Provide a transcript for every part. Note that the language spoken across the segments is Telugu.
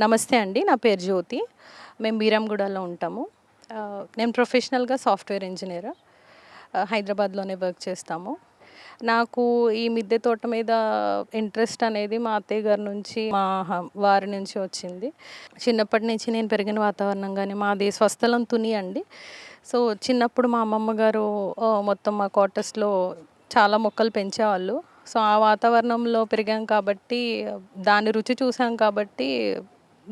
నమస్తే అండి నా పేరు జ్యోతి. మేము బీరంగూడలో ఉంటాము. నేను ప్రొఫెషనల్గా సాఫ్ట్వేర్ ఇంజనీర్. హైదరాబాద్లోనే వర్క్ చేస్తాము. నాకు ఈ మిద్దె తోట మీద ఇంట్రెస్ట్ అనేది మా అత్తయ్య గారి నుంచి మా వారి నుంచి వచ్చింది. చిన్నప్పటి నుంచి నేను పెరిగిన వాతావరణం కానీ మాది స్వస్థలం తుని అండి. సో చిన్నప్పుడు మా అమ్మమ్మ గారు మొత్తం మా క్వార్టర్స్లో చాలా మొక్కలు పెంచేవాళ్ళు. సో ఆ వాతావరణంలో పెరిగాం కాబట్టి దాని రుచి చూసాం కాబట్టి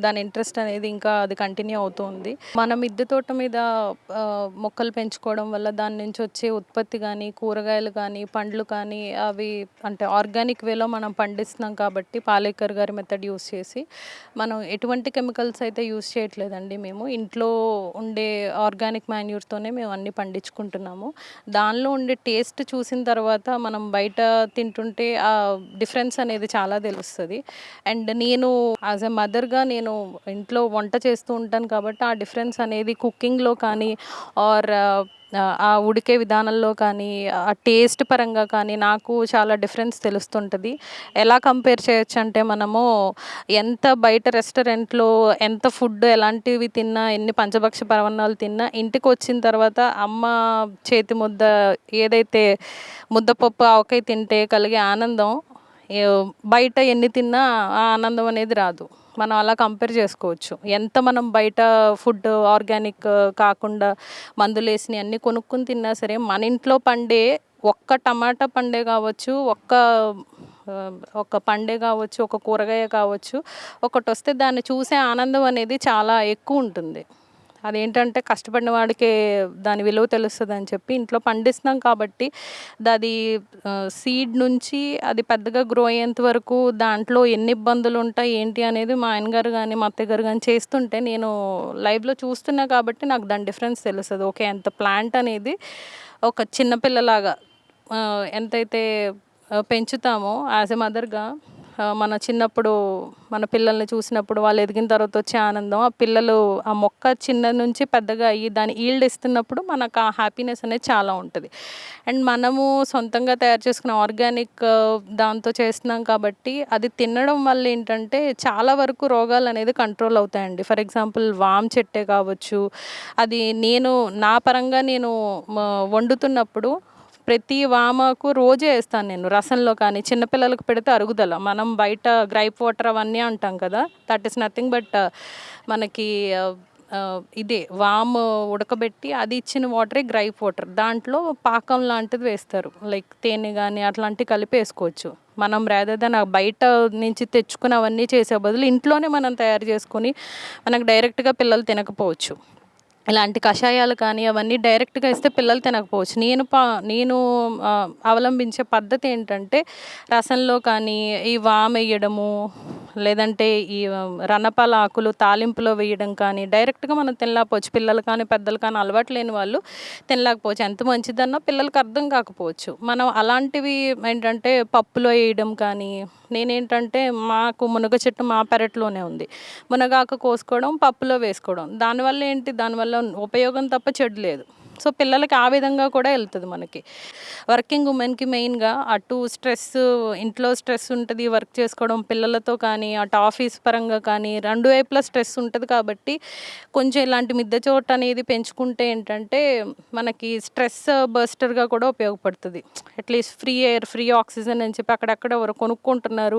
దాని ఇంట్రెస్ట్ అనేది ఇంకా అది కంటిన్యూ అవుతుంది మన మిద్దె తోట మీద మొక్కలు పెంచుకోవడం వల్ల దాని నుంచి వచ్చే ఉత్పత్తి కానీ కూరగాయలు కానీ పండ్లు కానీ అవి అంటే ఆర్గానిక్ వేలో మనం పండిస్తున్నాం కాబట్టి పాలేకర్ గారి మెథడ్ యూస్ చేసి మనం ఎటువంటి కెమికల్స్ అయితే యూస్ చేయట్లేదండి మేము. ఇంట్లో ఉండే ఆర్గానిక్ మాన్యూర్తోనే మేము అన్ని పండించుకుంటున్నాము. దానిలో ఉండే టేస్ట్ చూసిన తర్వాత మనం బయట తింటుంటే ఆ డిఫరెన్స్ అనేది చాలా తెలుస్తుంది. అండ్ నేను యాజ్ ఎ మదర్గా నేను ఇంట్లో వంట చేస్తూ ఉంటాను కాబట్టి ఆ డిఫరెన్స్ అనేది కుకింగ్లో కానీ ఆర్ ఆ ఉడికే విధానంలో కానీ ఆ టేస్ట్ పరంగా కానీ నాకు చాలా డిఫరెన్స్ తెలుస్తుంటుంది. ఎలా కంపేర్ చేయొచ్చు అంటే మనము ఎంత బయట రెస్టారెంట్లో ఎంత ఫుడ్ ఎలాంటివి తిన్నా ఎన్ని పంచభక్ష పరవన్నాలు తిన్నా ఇంటికి వచ్చిన తర్వాత అమ్మ చేతి ముద్ద ఏదైతే ముద్దపప్పు ఆవకాయ తింటే కలిగే ఆనందం బయట ఎన్ని తిన్నా ఆ ఆనందం అనేది రాదు. మనం అలా కంపేర్ చేసుకోవచ్చు. ఎంత మనం బయట ఫుడ్ ఆర్గానిక్ కాకుండా మందులు వేసినవి అన్నీ కొనుక్కుని తిన్నా సరే మన ఇంట్లో పండే ఒక్క టమాటా పండే కావచ్చు ఒక్క ఒక పండే కావచ్చు ఒక కూరగాయ కావచ్చు ఒకటి వస్తే దాన్ని చూసే ఆనందం అనేది చాలా ఎక్కువ ఉంటుంది. అదేంటంటే కష్టపడిన వాడికే దాని విలువ తెలుస్తుంది అని చెప్పి ఇంట్లో పండిస్తున్నాం కాబట్టి అది సీడ్ నుంచి అది పెద్దగా గ్రో అయ్యేంత వరకు దాంట్లో ఎన్ని ఇబ్బందులు ఉంటాయి ఏంటి అనేది మా ఆయన గారు కానీ మా అత్తయ్య గారు కానీ చేస్తుంటే నేను లైవ్లో చూస్తున్నా కాబట్టి నాకు దాని డిఫరెన్స్ తెలుస్తుంది. ఓకే ఎంత ప్లాంట్ అనేది ఒక చిన్నపిల్లలాగా ఎంతైతే పెంచుతామో యాజ్ ఎ మదర్గా మన చిన్నప్పుడు మన పిల్లల్ని చూసినప్పుడు వాళ్ళు ఎదిగిన తర్వాత వచ్చే ఆనందం ఆ పిల్లలు ఆ మొక్క చిన్న నుంచి పెద్దగా అయ్యి దాని ఈల్డ్ ఇస్తున్నప్పుడు మనకు ఆ హ్యాపీనెస్ అనేది చాలా ఉంటుంది. అండ్ మనము సొంతంగా తయారు చేసుకున్న ఆర్గానిక్ దాంతో చేస్తున్నాం కాబట్టి అది తినడం వల్ల ఏంటంటే చాలా వరకు రోగాలు అనేది కంట్రోల్ అవుతాయండి. ఫర్ ఎగ్జాంపుల్ వామ్ చెట్టే కావచ్చు అది నేను నా పరంగా నేను వండుతున్నప్పుడు ప్రతి వామకు రోజే వేస్తాను నేను. రసంలో కానీ చిన్నపిల్లలకు పెడితే అరుగుదల. మనం బయట గ్రైప్ వాటర్ అవన్నీ అంటాం కదా దట్ ఈస్ నథింగ్ బట్ మనకి uh, uh, ఇదే వామ్ ఉడకబెట్టి అది ఇచ్చిన వాటరే గ్రైప్ వాటర్. దాంట్లో పాకం లాంటిది వేస్తారు. లైక్ తేనె కానీ అట్లాంటివి కలిపి వేసుకోవచ్చు. మనం రాదర్ దెన్ బయట నుంచి తెచ్చుకుని అవన్నీ చేసే బదులు ఇంట్లోనే మనం తయారు చేసుకొని మనకు డైరెక్ట్గా పిల్లలు తినకపోవచ్చు. ఇలాంటి కషాయాలు కానీ అవన్నీ డైరెక్ట్గా ఇస్తే పిల్లలు తినకపోవచ్చు. నేను పా నేను అవలంబించే పద్ధతి ఏంటంటే రసంలో కానీ ఈ వామ్ వేయడము లేదంటే ఈ రన్నపాల రణపాల ఆకులు తాలింపులో వేయడం కానీ డైరెక్ట్గా మనం తినలేకపోవచ్చు. పిల్లలు కానీ పెద్దలు కానీ అలవాటు లేని వాళ్ళు తినలేకపోవచ్చు. ఎంత మంచిదన్నా పిల్లలకి అర్థం కాకపోవచ్చు. మనం అలాంటివి ఏంటంటే పప్పులో వేయడం కానీ నేనేంటంటే మాకు మునగ చెట్టు మా పెరట్లోనే ఉంది. మునగాకు కోసుకోవడం పప్పులో వేసుకోవడం. దానివల్ల ఏంటి? దానివల్ల ఉపయోగం తప్ప చెడు లేదు. సో పిల్లలకి ఆ విధంగా కూడా వెళ్తుంది మనకి. వర్కింగ్ ఉమెన్కి మెయిన్గా అటు స్ట్రెస్ ఇంట్లో స్ట్రెస్ ఉంటుంది వర్క్ చేసుకోవడం పిల్లలతో కానీ అటు ఆఫీస్ పరంగా కానీ రెండు వైపులా స్ట్రెస్ ఉంటుంది కాబట్టి కొంచెం ఇలాంటి మిద్దె చోట అనేది పెంచుకుంటే ఏంటంటే మనకి స్ట్రెస్ బస్టర్గా కూడా ఉపయోగపడుతుంది. At least free air free oxygen అని చెప్పి అక్కడక్కడ ఎవరు కొనుక్కుంటున్నారు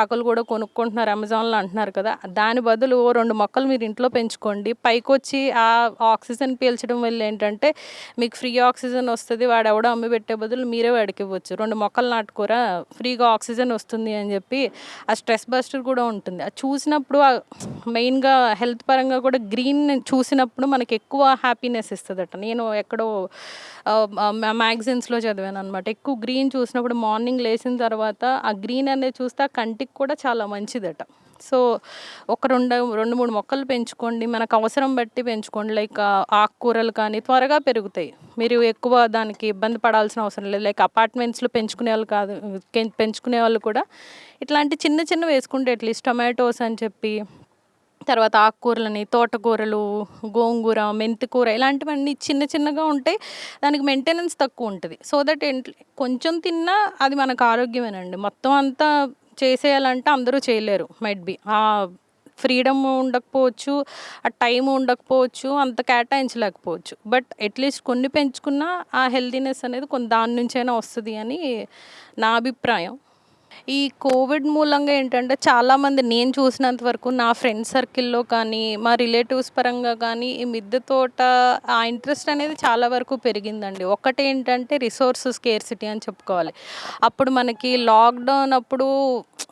ఆకులు కూడా కొనుక్కుంటున్నారు అమెజాన్లో అంటున్నారు కదా దాని బదులు రెండు మొక్కలు మీరు ఇంట్లో పెంచుకోండి. పైకొచ్చి ఆ ఆక్సిజన్ పీల్చడం వల్ల ఏంటంటే మీకు ఫ్రీ ఆక్సిజన్ వస్తుంది వాడు ఎవడో అమ్మి పెట్టే బదులు మీరే వాడికి ఇవ్వచ్చు. రెండు మొక్కలు నాటుకోరా ఫ్రీగా ఆక్సిజన్ వస్తుంది అని చెప్పి ఆ స్ట్రెస్ బస్టర్ కూడా ఉంటుంది. అది చూసినప్పుడు మెయిన్గా హెల్త్ పరంగా కూడా గ్రీన్ చూసినప్పుడు మనకి ఎక్కువ హ్యాపీనెస్ ఇస్తుందట. నేను ఎక్కడో మ్యాగజైన్స్లో చదివాను అనమాట ఎక్కువ గ్రీన్ చూసినప్పుడు మార్నింగ్ లేచిన తర్వాత ఆ గ్రీన్ అనేది చూస్తే ఆ కంటికి కూడా చాలా మంచిదట. సో ఒక రెండు రెండు మూడు మొక్కలు పెంచుకోండి. మనకు అవసరం బట్టి పెంచుకోండి. లైక్ ఆకుకూరలు కానీ త్వరగా పెరుగుతాయి. మీరు ఎక్కువ దానికి ఇబ్బంది పడాల్సిన అవసరం లేదు. లైక్ అపార్ట్మెంట్స్లో పెంచుకునే వాళ్ళు కాదు పెంచుకునే వాళ్ళు కూడా ఇట్లాంటి చిన్న చిన్న వేసుకుంటే అట్లీస్ట్ టొమాటోస్ అని చెప్పి తర్వాత ఆకుకూరలని తోటకూరలు గోంగూర మెంతికూర ఇలాంటివన్నీ చిన్న చిన్నగా ఉంటాయి దానికి మెయింటెనెన్స్ తక్కువ ఉంటుంది. సో దట్ కొంచెం తిన్నా అది మనకు ఆరోగ్యమేనండి. మొత్తం అంతా చేసేయాలంటే అందరూ చేయలేరు మైట్ బి ఫ్రీడమ్ ఉండకపోవచ్చు ఆ టైం ఉండకపోవచ్చు అంత కేటాయించలేకపోవచ్చు. బట్ అట్లీస్ట్ కొన్ని పెంచుకున్నా ఆ హెల్దీనెస్ అనేది కొన్ని దాని నుంచైనా వస్తుంది అని నా అభిప్రాయం. ఈ కోవిడ్ మూలంగా ఏంటంటే చాలామంది నేను చూసినంత వరకు నా ఫ్రెండ్ సర్కిల్లో కానీ మా రిలేటివ్స్ పరంగా కానీ ఈ మిద్దె తోట ఆ ఇంట్రెస్ట్ అనేది చాలా వరకు పెరిగిందండి. ఒకటి ఏంటంటే రిసోర్స్ స్కేర్సిటీ అని చెప్పుకోవాలి. అప్పుడు మనకి లాక్డౌన్ అప్పుడు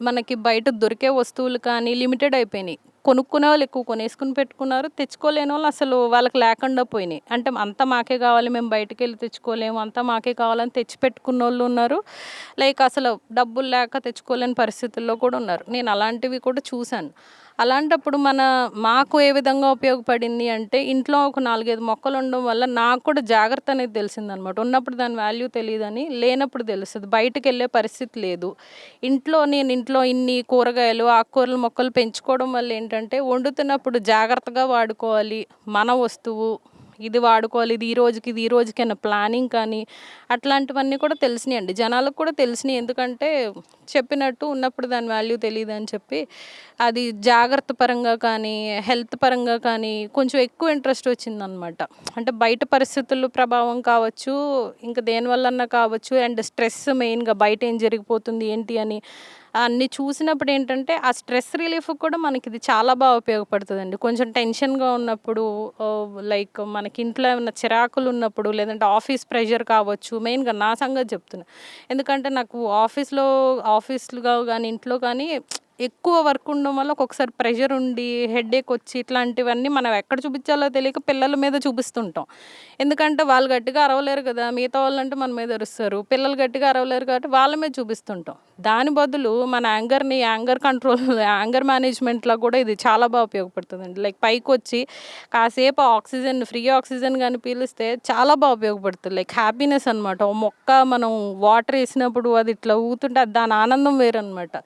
మనకి బయట దొరికే వస్తువులు కానీ లిమిటెడ్ అయిపోయినాయి. కొనుక్కునే వాళ్ళు ఎక్కువ కొనేసుకుని పెట్టుకున్నారు. తెచ్చుకోలేని వాళ్ళు అసలు వాళ్ళకి లేకుండా పోయినాయి. అంటే అంతా మాకే కావాలి మేము బయటకు వెళ్ళి తెచ్చుకోలేము అంతా మాకే కావాలని తెచ్చి పెట్టుకున్న వాళ్ళు ఉన్నారు. లైక్ అసలు డబ్బులు లేక తెచ్చుకోలేని పరిస్థితుల్లో కూడా ఉన్నారు. నేను అలాంటివి కూడా చూశాను. అలాంటప్పుడు మన మాకు ఏ విధంగా ఉపయోగపడింది అంటే ఇంట్లో ఒక నాలుగైదు మొక్కలు ఉండడం వల్ల నాకు కూడా జాగ్రత్త అనేది తెలిసిందనమాట. ఉన్నప్పుడు దాని వాల్యూ తెలియదని లేనప్పుడు తెలుస్తుంది. బయటకు వెళ్ళే పరిస్థితి లేదు. ఇంట్లో నేను ఇంట్లో ఇన్ని కూరగాయలు ఆకుకూరలు మొక్కలు పెంచుకోవడం వల్ల ఏంటంటే వండుతున్నప్పుడు జాగ్రత్తగా వాడుకోవాలి. మన వస్తువు ఇది వాడుకోవాలి ఇది ఈ రోజుకి ఇది ఈ రోజుకైనా ప్లానింగ్ కానీ అట్లాంటివన్నీ కూడా తెలిసినాయి అండి జనాలకు కూడా తెలిసినాయి. ఎందుకంటే చెప్పినట్టు ఉన్నప్పుడు దాని వాల్యూ తెలియదు అని చెప్పి అది జాగ్రత్త పరంగా కానీ హెల్త్ పరంగా కానీ కొంచెం ఎక్కువ ఇంట్రెస్ట్ వచ్చిందనమాట. అంటే బయట పరిస్థితుల ప్రభావం కావచ్చు ఇంకా దేనివల్లన్నా కావచ్చు అండ్ స్ట్రెస్ మెయిన్గా బయట ఏం జరిగిపోతుంది ఏంటి అని అన్ని చూసినప్పుడు ఏంటంటే ఆ స్ట్రెస్ రిలీఫ్ కూడా మనకి ఇది చాలా బాగా ఉపయోగపడుతుందండి. కొంచెం టెన్షన్గా ఉన్నప్పుడు లైక్ మనకి ఇంట్లో ఏమైనా చిరాకులు ఉన్నప్పుడు లేదంటే ఆఫీస్ ప్రెషర్ కావచ్చు మెయిన్గా నా సంగతి చెప్తున్నా. ఎందుకంటే నాకు ఆఫీస్లో ఆఫీస్లో కానీ ఇంట్లో కానీ ఎక్కువ వర్క్ ఉండడం వల్ల ఒక్కొక్కసారి ప్రెషర్ ఉండి హెడేక్ వచ్చి ఇట్లాంటివన్నీ మనం ఎక్కడ చూపించాలో తెలియక పిల్లల మీద చూపిస్తుంటాం. ఎందుకంటే వాళ్ళు గట్టిగా అరవలేరు కదా మిగతా వాళ్ళంటే మన మీద అరుస్తారు. పిల్లలు గట్టిగా అరవలేరు కాబట్టి వాళ్ళ మీద చూపిస్తుంటాం. దాని బదులు మన యాంగర్ని యాంగర్ కంట్రోల్ యాంగర్ మేనేజ్మెంట్లో కూడా ఇది చాలా బాగా ఉపయోగపడుతుందండి. లైక్ పైకి వచ్చి కాసేపు ఆక్సిజన్ ఫ్రీ ఆక్సిజన్ కానీ పీలిస్తే చాలా బాగా ఉపయోగపడుతుంది. లైక్ హ్యాపీనెస్ అనమాట ఓ మొక్క మనం వాటర్ వేసినప్పుడు అది ఇట్లా ఊతుంటే అది దాని ఆనందం వేరనమాట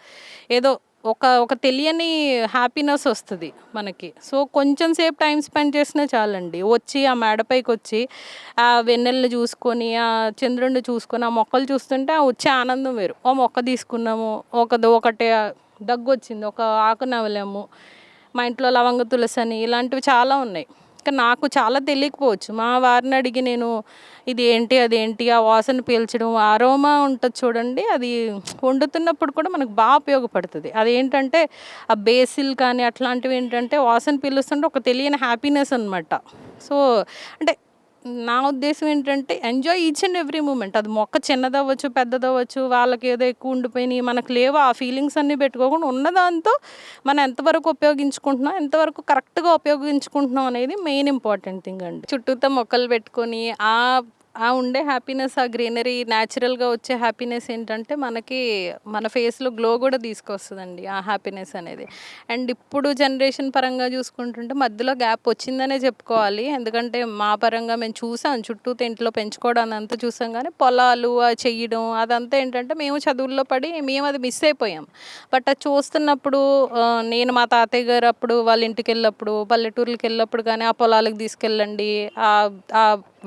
ఏదో ఒక ఒక తెలియని హ్యాపీనెస్ వస్తుంది మనకి. సో కొంచెం సేపు టైం స్పెండ్ చేసినా చాలండి. వచ్చి ఆ మేడపైకి వచ్చి ఆ వెన్నెల్ని చూసుకొని ఆ చంద్రుడిని చూసుకొని ఆ మొక్కలు చూస్తుంటే ఆ వచ్చే ఆనందం వేరు. ఆ మొక్క తీసుకున్నాము. ఒక ఒకటి దగ్గు వచ్చింది ఒక ఆకు నవలేము మా ఇంట్లో లవంగ తులసి అని ఇలాంటివి చాలా ఉన్నాయి. ఇంకా నాకు చాలా తెలియకపోవచ్చు. మా వారిని అడిగి నేను ఇది ఏంటి అదేంటి ఆ వాసన పీల్చడం అరోమా ఉంటుంది చూడండి అది వండుతున్నప్పుడు కూడా మనకు బాగా ఉపయోగపడుతుంది. అదేంటంటే ఆ బేసిల్ కానీ అట్లాంటివి ఏంటంటే వాసన పీలుస్తుంటే ఒక తెలియని హ్యాపీనెస్ అనమాట సో అంటే నా ఉద్దేశం ఏంటంటే enjoy each and every moment అది మొక్క చిన్నదవ్వచ్చు పెద్దదవ్వచ్చు వాళ్ళకి ఏదో ఎక్కువ ఉండిపోయినాయి మనకు లేవు ఆ ఫీలింగ్స్ అన్నీ పెట్టుకోకుండా ఉన్నదాంతో మనం ఎంతవరకు ఉపయోగించుకుంటున్నాం ఎంతవరకు కరెక్ట్గా ఉపయోగించుకుంటున్నాం అనేది మెయిన్ ఇంపార్టెంట్ థింగ్ అండి. చుట్టూతో మొక్కలు పెట్టుకొని ఆ ఆ ఉండే హ్యాపీనెస్ ఆ గ్రీనరీ న్యాచురల్గా వచ్చే హ్యాపీనెస్ ఏంటంటే మనకి మన ఫేస్లో గ్లో కూడా తీసుకొస్తుందండి ఆ హ్యాపీనెస్ అనేది. అండ్ ఇప్పుడు జనరేషన్ పరంగా చూసుకుంటుంటే మధ్యలో గ్యాప్ వచ్చిందనే చెప్పుకోవాలి. ఎందుకంటే మా పరంగా మేము చూసాం చుట్టూ ఇంట్లో పెంచుకోవడం అంతా చూసాం కానీ పొలాలు ఆ చెయ్యడం అదంతా ఏంటంటే మేము చదువుల్లో పడి మేము అది మిస్ అయిపోయాం. బట్ అది చూస్తున్నప్పుడు నేను మా తాతయ్య గారు అప్పుడు వాళ్ళ ఇంటికి వెళ్ళినప్పుడు పల్లెటూర్లకు వెళ్ళినప్పుడు కానీ ఆ పొలాలకు తీసుకెళ్ళండి ఆ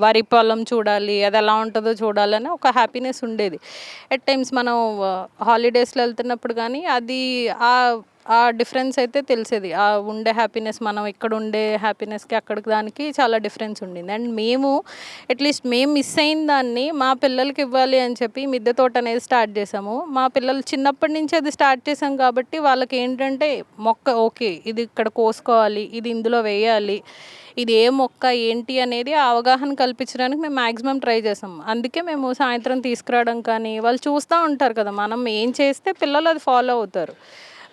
వరి పొలం చూడాలి అది ఎలా ఉంటుందో చూడాలని ఒక హ్యాపీనెస్ ఉండేది. ఎట్ టైమ్స్ మనం హాలిడేస్లో వెళ్తున్నప్పుడు కానీ అది ఆ ఆ డిఫరెన్స్ అయితే తెలిసేది. ఆ ఉండే హ్యాపీనెస్ మనం ఇక్కడ ఉండే హ్యాపీనెస్కి అక్కడికి దానికి చాలా డిఫరెన్స్ ఉండింది. అండ్ మేము అట్లీస్ట్ మేము మిస్ అయిన దాన్ని మా పిల్లలకి ఇవ్వాలి అని చెప్పి మిద్దె తోట అనేది స్టార్ట్ చేసాము. మా పిల్లలు చిన్నప్పటి నుంచి అది స్టార్ట్ చేసాం కాబట్టి వాళ్ళకి ఏంటంటే మొక్క ఓకే ఇది ఇక్కడ కోసుకోవాలి ఇది ఇందులో వేయాలి ఇది ఏ మొక్క ఏంటి అనేది అవగాహన కల్పించడానికి మేము మ్యాక్సిమం ట్రై చేసాం. అందుకే మేము సాయంత్రం తీసుకురావడం కానీ వాళ్ళు చూస్తూ ఉంటారు కదా మనం ఏం చేస్తే పిల్లలు అది ఫాలో అవుతారు.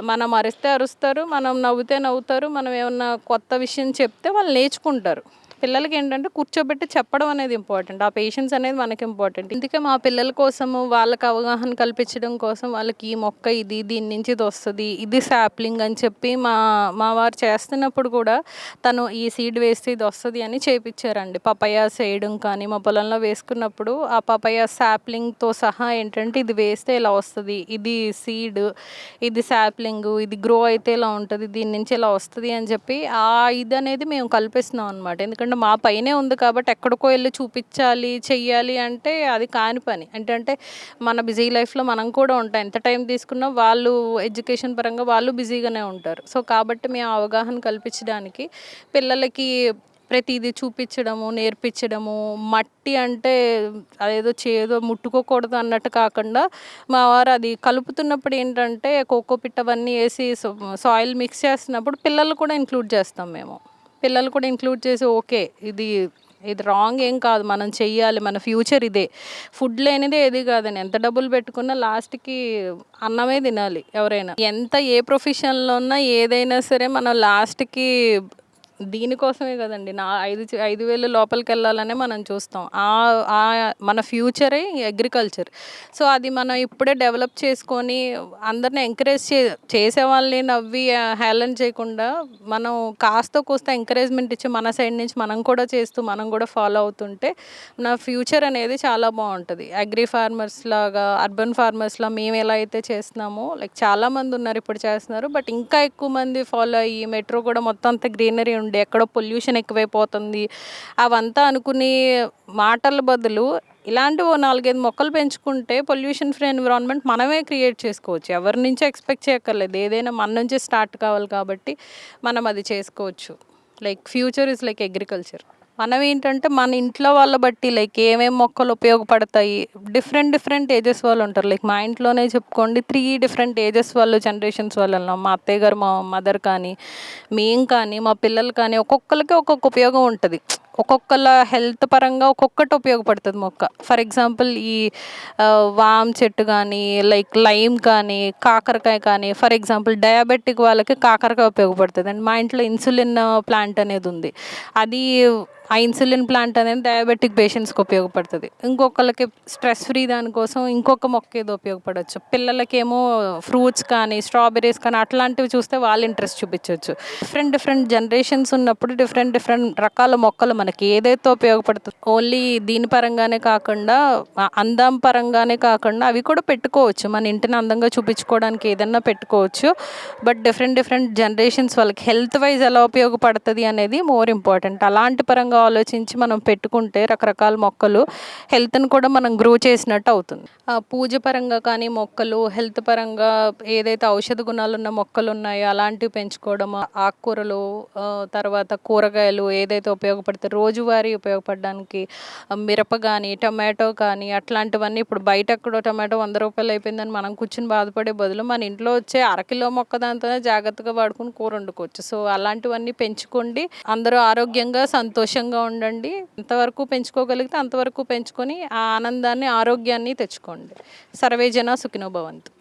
మనం అరిస్తే అరుస్తారు మనం నవ్వితే నవ్వుతారు మనం ఏమన్నా కొత్త విషయం చెప్తే వాళ్ళు నేర్చుకుంటారు. పిల్లలకి ఏంటంటే కూర్చోబెట్టి చెప్పడం అనేది ఇంపార్టెంట్ ఆ పేషెన్స్ అనేది మనకి ఇంపార్టెంట్ అందుకే మా పిల్లల కోసము వాళ్ళకి అవగాహన కల్పించడం కోసం వాళ్ళకి ఈ మొక్క ఇది దీని నుంచి ఇది వస్తుంది ఇది శాప్లింగ్ అని చెప్పి మా మా వారు చేస్తున్నప్పుడు కూడా తను ఈ సీడ్ వేస్తే ఇది వస్తుంది అని చేపించారండి. పపయ వేయడం కానీ మా పొలంలో వేసుకున్నప్పుడు ఆ పపయ శాప్లింగ్తో సహా ఏంటంటే ఇది వేస్తే ఇలా వస్తుంది ఇది సీడ్ ఇది శాప్లింగ్ ఇది గ్రో అయితే ఇలా ఉంటుంది దీని నుంచి ఇలా వస్తుంది అని చెప్పి ఆ ఇది అనేది మేము కల్పిస్తున్నాం అనమాట ఎందుకంటే కాకుండా మా పైనే ఉంది కాబట్టి ఎక్కడికో వెళ్ళి చూపించాలి చెయ్యాలి అంటే అది కాని పని. ఏంటంటే మన బిజీ లైఫ్లో మనం కూడా ఉంటాం. ఎంత టైం తీసుకున్నా వాళ్ళు ఎడ్యుకేషన్ పరంగా వాళ్ళు బిజీగానే ఉంటారు. సో కాబట్టి మేము అవగాహన కల్పించడానికి పిల్లలకి ప్రతిదీ చూపించడము నేర్పించడము. మట్టి అంటే అదేదో చేదో ముట్టుకోకూడదు అన్నట్టు కాకుండా మా వారు అది కలుపుతున్నప్పుడు ఏంటంటే కోకో పిట్ అవన్నీ వేసి సాయిల్ మిక్స్ చేస్తున్నప్పుడు పిల్లలు కూడా ఇంక్లూడ్ చేస్తాం మేము. పిల్లలు కూడా ఇంక్లూడ్ చేసి ఓకే ఇది ఇది రాంగ్ ఏం కాదు మనం చెయ్యాలి మన ఫ్యూచర్ ఇదే. ఫుడ్ లేనిదే ఏది కాదని ఎంత డబ్బులు పెట్టుకున్నా లాస్ట్కి అన్నమే తినాలి ఎవరైనా. ఎంత ఏ ప్రొఫెషన్లో ఉన్నా ఏదైనా సరే మనం లాస్ట్కి దీనికోసమే కదండి. నా ఐదు ఐదు వేలు లోపలికి వెళ్ళాలనే మనం చూస్తాం. ఆ ఆ మన ఫ్యూచరే అగ్రికల్చర్. సో అది మనం ఇప్పుడే డెవలప్ చేసుకొని అందరిని ఎంకరేజ్ చే చేసే వాళ్ళని నవ్వి ఆ, హేళన చేయకుండా మనం కాస్త కోస్త ఎంకరేజ్మెంట్ ఇచ్చి మన సైడ్ నుంచి మనం కూడా చేస్తూ మనం కూడా ఫాలో అవుతుంటే నా ఫ్యూచర్ అనేది చాలా బాగుంటుంది. అగ్రి ఫార్మర్స్ లాగా అర్బన్ ఫార్మర్స్లా మేము ఎలా అయితే చేస్తున్నామో లైక్ చాలామంది ఉన్నారు ఇప్పుడు చేస్తున్నారు బట్ ఇంకా ఎక్కువ మంది ఫాలో అయ్యి మెట్రో కూడా మొత్తం అంత గ్రీనరీ ఉండి ఎక్కడో పొల్యూషన్ ఎక్కువైపోతుంది. అవంతా అనుకుని మాటల బదులు ఇలాంటి ఓ నాలుగైదు మొక్కలు పెంచుకుంటే పొల్యూషన్ ఫ్రీ ఎన్విరాన్మెంట్ మనమే క్రియేట్ చేసుకోవచ్చు. ఎవరి నుంచో ఎక్స్పెక్ట్ చేయక్కర్లేదు. ఏదైనా మన నుంచే స్టార్ట్ కావాలి కాబట్టి మనం అది చేసుకోవచ్చు. Like future is like agriculture. మనం ఏంటంటే మన ఇంట్లో వాళ్ళ బట్టి లైక్ ఏమేమి మొక్కలు ఉపయోగపడతాయి డిఫరెంట్ డిఫరెంట్ ఏజెస్ వాళ్ళు ఉంటారు. లైక్ మా ఇంట్లోనే చెప్పుకోండి త్రీ డిఫరెంట్ ఏజెస్ వాళ్ళు జనరేషన్స్ వాళ్ళు మా అత్తయ్య గారు మా మదర్ కానీ మేము కానీ మా పిల్లలు కానీ ఒక్కొక్కరికి ఒక్కొక్క ఉపయోగం ఉంటుంది. ఒక్కొక్కల హెల్త్ పరంగా ఒక్కొక్కటి ఉపయోగపడుతుంది మొక్క. ఫర్ ఎగ్జాంపుల్ ఈ వామ్ చెట్టు కానీ లైక్ లైమ్ కానీ కాకరకాయ కానీ ఫర్ ఎగ్జాంపుల్ డయాబెటిక్ వాళ్ళకి కాకరకాయ ఉపయోగపడుతుంది. అండ్ మా ఇంట్లో ఇన్సులిన్ ప్లాంట్ అనేది ఉంది. అది ఆ ఇన్సులిన్ ప్లాంట్ అనేది డయాబెటిక్ పేషెంట్స్కి ఉపయోగపడుతుంది. ఇంకొకళ్ళకి స్ట్రెస్ ఫ్రీ దానికోసం ఇంకొక మొక్క ఏదో ఉపయోగపడవచ్చు పిల్లలకేమో ఫ్రూట్స్ కానీ స్ట్రాబెర్రీస్ కానీ అట్లాంటివి చూస్తే వాళ్ళు ఇంట్రెస్ట్ చూపించవచ్చు డిఫరెంట్ డిఫరెంట్ జనరేషన్స్ ఉన్నప్పుడు డిఫరెంట్ డిఫరెంట్ రకాల మొక్కలు మనకి ఏదైతే ఉపయోగపడుతుంది ఓన్లీ దీని పరంగానే కాకుండా అందం పరంగానే కాకుండా అవి కూడా పెట్టుకోవచ్చు. మన ఇంటిని అందంగా చూపించుకోవడానికి ఏదన్నా పెట్టుకోవచ్చు. బట్ డిఫరెంట్ డిఫరెంట్ జనరేషన్స్ వాళ్ళకి హెల్త్ వైజ్ ఎలా ఉపయోగపడుతుంది అనేది మోర్ ఇంపార్టెంట్. అలాంటి పరంగా ఆలోచించి మనం పెట్టుకుంటే రకరకాల మొక్కలు హెల్త్ని కూడా మనం గ్రో చేసినట్టు అవుతుంది. ఆ, పూజ పరంగా కానీ మొక్కలు హెల్త్ పరంగా ఏదైతే ఔషధ గుణాలు ఉన్న మొక్కలు ఉన్నాయో అలాంటివి పెంచుకోవడం ఆకుకూరలు తర్వాత కూరగాయలు ఏదైతే ఉపయోగపడతాయి రోజువారీ ఉపయోగపడడానికి మిరప కానీ టమాటో కానీ అట్లాంటివన్నీ ఇప్పుడు బయట ఎక్కడో టమాటో వంద రూపాయలు అయిపోయిందని మనం కూర్చుని బాధపడే బదులు మన ఇంట్లో వచ్చే అరకిలో మొక్క దాంతోనే జాగ్రత్తగా వాడుకుని కూర వండుకోవచ్చు. సో అలాంటివన్నీ పెంచుకోండి. అందరూ ఆరోగ్యంగా సంతోషంగా ఉండండి. ఎంతవరకు పెంచుకోగలిగితే అంతవరకు పెంచుకొని ఆ ఆనందాన్ని ఆరోగ్యాన్ని తెచ్చుకోండి. సర్వేజన సుఖినో భవంతు.